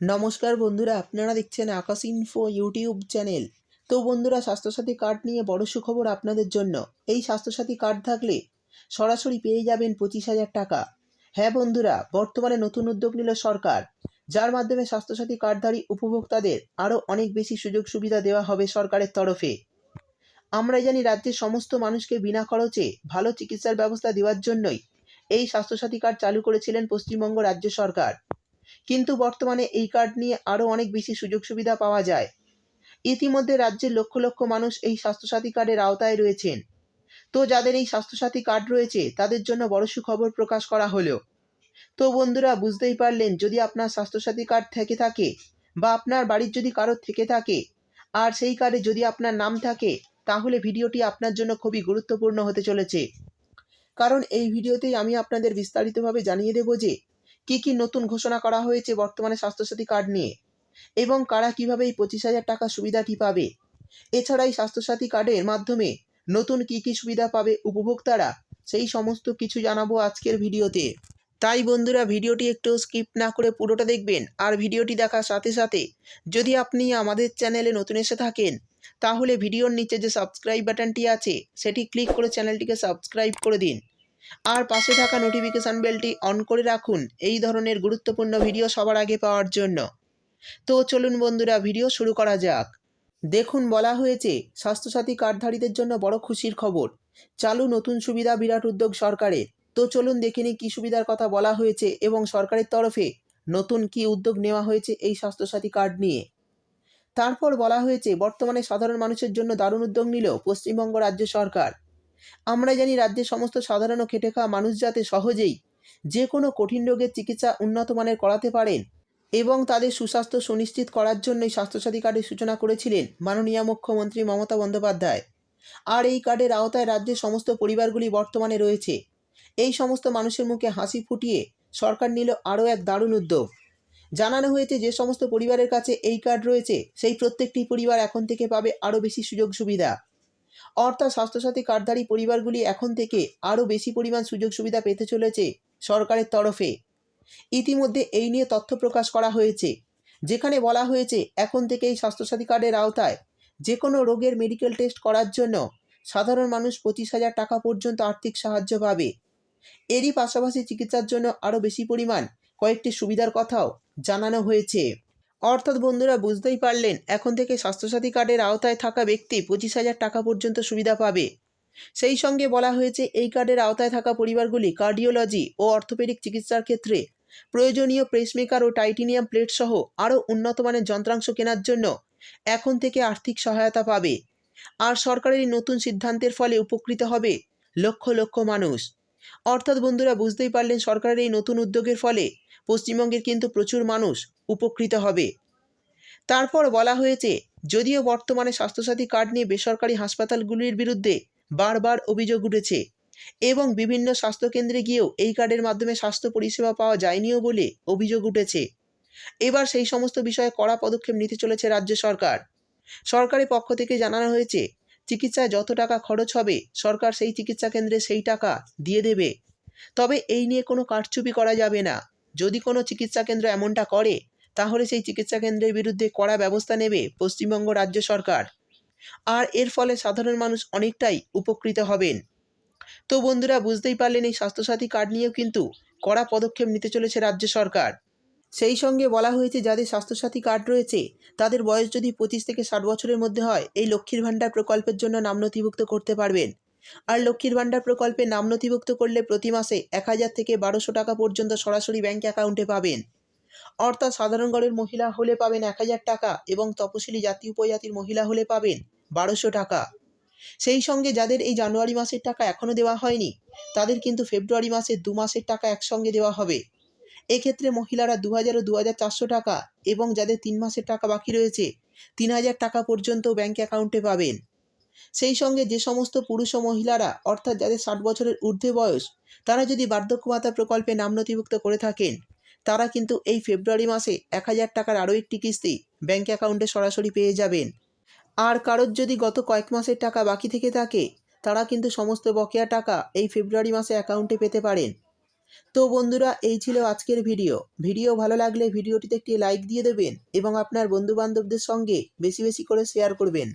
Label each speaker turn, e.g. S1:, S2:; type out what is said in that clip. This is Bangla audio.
S1: নমস্কার বন্ধুরা, আপনারা দেখছেন আকাশ ইনফো ইউটিউব চ্যানেল তো বন্ধুরা, স্বাস্থ্যসাথী কার্ড নিয়ে বড় সুখবর আপনাদের জন্য। এই স্বাস্থ্যসাথী কার্ড থাকলে সরাসরি পেয়ে যাবেন পঁচিশ হাজার টাকা। হ্যাঁ বন্ধুরা, বর্তমানে নতুন উদ্যোগ নিল সরকার। যার মাধ্যমে স্বাস্থ্যসাথী কার্ডধারী উপভোক্তাদের আরও অনেক বেশি সুযোগ সুবিধা দেওয়া হবে সরকারের তরফে। আমরা জানি রাজ্যের সমস্ত মানুষকে বিনা খরচে ভালো চিকিৎসার ব্যবস্থা দেওয়ার জন্যই এই স্বাস্থ্যসাথী কার্ড চালু করেছিলেন পশ্চিমবঙ্গ রাজ্য সরকার। কিন্তু বর্তমানে এই কার্ড নিয়ে আরও অনেক বেশি সুযোগ সুবিধা পাওয়া যায়। ইতিমধ্যে রাজ্যের লক্ষ লক্ষ মানুষ এই স্বাস্থ্যসাথী কার্ডের আওতায় রয়েছেন। তো যাদের এই স্বাস্থ্যসাথী কার্ড রয়েছে, তাদের জন্য বড় সুখবর প্রকাশ করা হলো। তো বন্ধুরা, বুঝতেই পারলেন, যদি আপনার স্বাস্থ্যসাথী কার্ড থেকে থাকে বা আপনার বাড়ির যদি কারোর থেকে থাকে, আর সেই কার্ডে যদি আপনার নাম থাকে, তাহলে ভিডিওটি আপনার জন্য খুবই গুরুত্বপূর্ণ হতে চলেছে। কারণ এই ভিডিওতেই আমি আপনাদের বিস্তারিতভাবে জানিয়ে দেব যে কি কি নতুন ঘোষণা করা হয়েছে বর্তমানে স্বাস্থ্যসাথী কার্ড নিয়ে? এবং কারা কীভাবে এই পঁচিশ হাজার টাকা সুবিধাটি পাবে? এছাড়া এই স্বাস্থ্যসাথী কার্ডের মাধ্যমে নতুন কি কি সুবিধা পাবে উপভোক্তারা, সেই সমস্ত কিছু জানাব আজকের ভিডিওতে। তাই বন্ধুরা, ভিডিওটি একটু স্কিপ না করে পুরোটা দেখবেন আর ভিডিওটি দেখার সাথে সাথে যদি আপনি আমাদের চ্যানেলে নতুন এসে থাকেন, তাহলে ভিডিওর নিচে যে সাবস্ক্রাইব বাটনটি আছে, সেটি ক্লিক করে চ্যানেলটিকে সাবস্ক্রাইব করে দিন। আর পাশে থাকা নোটিফিকেশান বেলটি অন করে রাখুন। এই ধরনের গুরুত্বপূর্ণ ভিডিও সবার আগে পাওয়ার জন্য। তো চলুন বন্ধুরা ভিডিও শুরু করা যাক। দেখুন, বলা হয়েছে, স্বাস্থ্যসাথী কার্ডধারীদের জন্য বড় খুশির খবর। চালু নতুন সুবিধা বিরাট উদ্যোগ সরকারের। তো চলুন দেখে নিই কী সুবিধার কথা বলা হয়েছে এবং সরকারের তরফে নতুন কি উদ্যোগ নেওয়া হয়েছে এই স্বাস্থ্যসাথী কার্ড নিয়ে। তারপর বলা হয়েছে, বর্তমানে সাধারণ মানুষের জন্য দারুণ উদ্যোগ নিল পশ্চিমবঙ্গ রাজ্য সরকার। আমরা জানি রাজ্যের সমস্ত সাধারণ খেটে খাওয়া মানুষ যাতে সহজেই যে কোনো কঠিন রোগের চিকিৎসা উন্নত মানের করাতে পারেন এবং তাদের সুস্বাস্থ্য সুনিশ্চিত করার জন্যই স্বাস্থ্যসাথী কার্ডের সূচনা করেছিলেন মাননীয় মুখ্যমন্ত্রী মমতা বন্দ্যোপাধ্যায়। আর এই কার্ডের আওতায় রাজ্যের সমস্ত পরিবারগুলি বর্তমানে রয়েছে। এই সমস্ত মানুষের মুখে হাসি ফুটিয়ে সরকার নিল আরও এক দারুণ উদ্যোগ। জানানো হয়েছে যে সমস্ত পরিবারের কাছে এই কার্ড রয়েছে, সেই প্রত্যেকটি পরিবার এখন থেকে পাবে আরও বেশি সুযোগ সুবিধা। অর্থাৎ স্বাস্থ্যসাথী কার্ডধারী পরিবারগুলি এখন থেকে আরও বেশি পরিমাণ সুযোগ সুবিধা পেতে চলেছে সরকারের তরফে। ইতিমধ্যে এই নিয়ে তথ্য প্রকাশ করা হয়েছে, যেখানে বলা হয়েছে এখন থেকে এই স্বাস্থ্যসাথী কার্ডের আওতায় যে কোনো রোগের মেডিকেল টেস্ট করার জন্য সাধারণ মানুষ পঁচিশ হাজার টাকা পর্যন্ত আর্থিক সাহায্য পাবে। এরই পাশাপাশি চিকিৎসার জন্য আরও বেশি পরিমাণ কয়েকটি সুবিধার কথাও জানানো হয়েছে। অর্থাৎ বন্ধুরা বুঝতেই পারলেন, এখন থেকে স্বাস্থ্যসাথী কার্ডের আওতায় থাকা ব্যক্তি পঁচিশ হাজার টাকা পর্যন্ত সুবিধা পাবে। সেই সঙ্গে বলা হয়েছে, এই কার্ডের আওতায় থাকা পরিবারগুলি কার্ডিওলজি ও অর্থোপেডিক চিকিৎসার ক্ষেত্রে প্রয়োজনীয় প্রেসমেকার ও টাইটেনিয়াম প্লেট সহ আরও উন্নত মানের যন্ত্রাংশ কেনার জন্য এখন থেকে আর্থিক সহায়তা পাবে। আর সরকারের নতুন সিদ্ধান্তের ফলে উপকৃত হবে লক্ষ লক্ষ মানুষ। অর্থাৎ বন্ধুরা বুঝতেই পারলেন, সরকারের এই নতুন উদ্যোগের ফলে পশ্চিমবঙ্গের কিন্তু প্রচুর মানুষ উপকৃত হবে। তারপর বলা হয়েছে, যদিও বর্তমানে স্বাস্থ্যসাথী কার্ড নিয়ে বেসরকারি হাসপাতালগুলির বিরুদ্ধে বারবার অভিযোগ উঠেছে এবং বিভিন্ন স্বাস্থ্যকেন্দ্রে গিয়েও এই কার্ডের মাধ্যমে স্বাস্থ্য পরিষেবা পাওয়া যায়নিও বলে অভিযোগ উঠেছে। এবার সেই সমস্ত বিষয়ে কড়া পদক্ষেপ নিতে চলেছে রাজ্য সরকার। সরকারের পক্ষ থেকে জানানো হয়েছে, চিকিৎসায় যত টাকা খরচ হবে, সরকার সেই চিকিৎসা কেন্দ্রে সেই টাকা দিয়ে দেবে। তবে এই নিয়ে কোনো কারচুপি করা যাবে না। যদি কোনো চিকিৎসা কেন্দ্র এমনটা করে, তাহলে সেই চিকিৎসা কেন্দ্রের বিরুদ্ধে কড়া ব্যবস্থা নেবে পশ্চিমবঙ্গ রাজ্য সরকার। আর এর ফলে সাধারণ মানুষ অনেকটাই উপকৃত হবেন। তো বন্ধুরা, বুঝতেই পারলেন এই স্বাস্থ্যসাথী কার্ড নিয়েও কিন্তু কড়া পদক্ষেপ নিতে চলেছে রাজ্য সরকার। সেই সঙ্গে বলা হয়েছে, যাদের স্বাস্থ্যসাথী কার্ড রয়েছে, তাদের বয়স যদি পঁচিশ থেকে ষাট বছরের মধ্যে হয়, এই লক্ষ্মীর ভাণ্ডার প্রকল্পের জন্য নাম নথিভুক্ত করতে পারবেন। আর লক্ষ্মীর ভাণ্ডার প্রকল্পে নাম নথিভুক্ত করলে প্রতি মাসে এক হাজার থেকে বারোশো টাকা পর্যন্ত সরাসরি ব্যাঙ্ক অ্যাকাউন্টে পাবেন। অর্থাৎ সাধারণ ঘরের মহিলা হলে পাবেন এক হাজার টাকা এবং তপশিলি জাতি উপজাতির মহিলা হলে পাবেন বারোশো টাকা। সেই সঙ্গে যাদের এই জানুয়ারি মাসের টাকা এখনও দেওয়া হয়নি, তাদের কিন্তু ফেব্রুয়ারি মাসে দু মাসের টাকা একসঙ্গে দেওয়া হবে। এক্ষেত্রে মহিলারা দু হাজার ও দু হাজার চারশো টাকা এবং যাদের তিন মাসের টাকা বাকি রয়েছে, তিন হাজার টাকা পর্যন্ত ব্যাঙ্ক অ্যাকাউন্টে পাবেন। সেই সঙ্গে যে সমস্ত পুরুষ ও মহিলারা, অর্থাৎ যাদের ষাট বছরের ঊর্ধ্বে বয়স, তারা যদি বার্ধক্য ভাতা প্রকল্পে নাম নথিভুক্ত করে থাকেন, তারা কিন্তু এই ফেব্রুয়ারি মাসে এক হাজার টাকার আরও একটি কিস্তি ব্যাঙ্ক অ্যাকাউন্টে সরাসরি পেয়ে যাবেন। আর কারোর যদি গত কয়েক মাসের টাকা বাকি থেকে থাকে, তারা কিন্তু সমস্ত বকেয়া টাকা এই ফেব্রুয়ারি মাসে অ্যাকাউন্টে পেতে পারেন। তো বন্ধুরা, এই ছিল আজকের ভিডিও। ভিডিও ভালো লাগলে ভিডিওটিতে একটি লাইক দিয়ে দেবেন এবং আপনার বন্ধু বান্ধবদের সঙ্গে বেশি বেশি করে শেয়ার করবেন।